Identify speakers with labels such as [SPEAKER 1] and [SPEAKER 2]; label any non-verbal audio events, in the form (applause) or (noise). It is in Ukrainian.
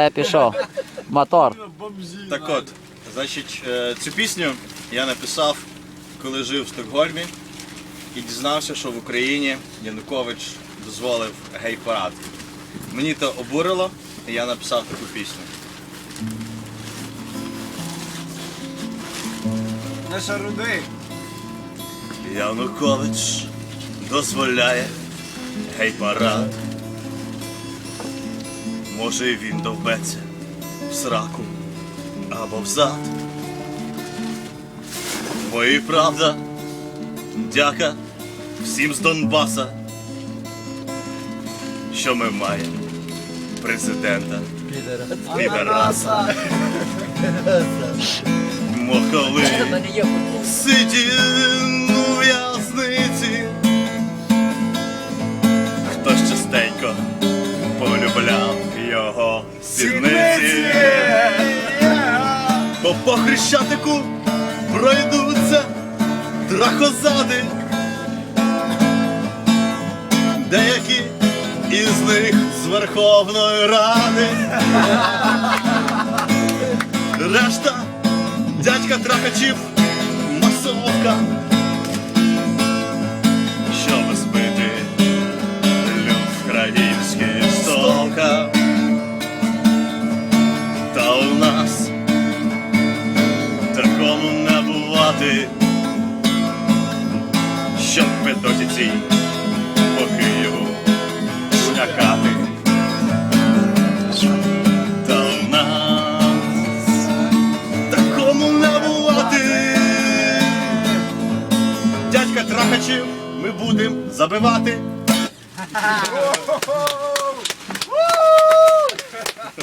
[SPEAKER 1] Е, пішов. Мотор.
[SPEAKER 2] Так от, значить, е, цю пісню я написав, коли жив в Стокгольмі і дізнався, що в Україні Янукович дозволив гей-парад. Мені то обурило, і я написав таку пісню.
[SPEAKER 3] Наша руди.
[SPEAKER 2] Янукович дозволяє гей-парад. Може і він довбеться. В сраку. Або в зад. Бо і правда, дяка всім з Донбаса, що ми маємо президента. Підараса. Мохоли сидів у його сідниці. Бо по хрещатику пройдуться драхозади. Деякі із них з Верховної Ради. Решта дядька трахачів масовка. мати, щоб Федоті цій по Києву шлякати. Та в нас такому набувати. Дядька трахачів ми будемо забивати. (laughs)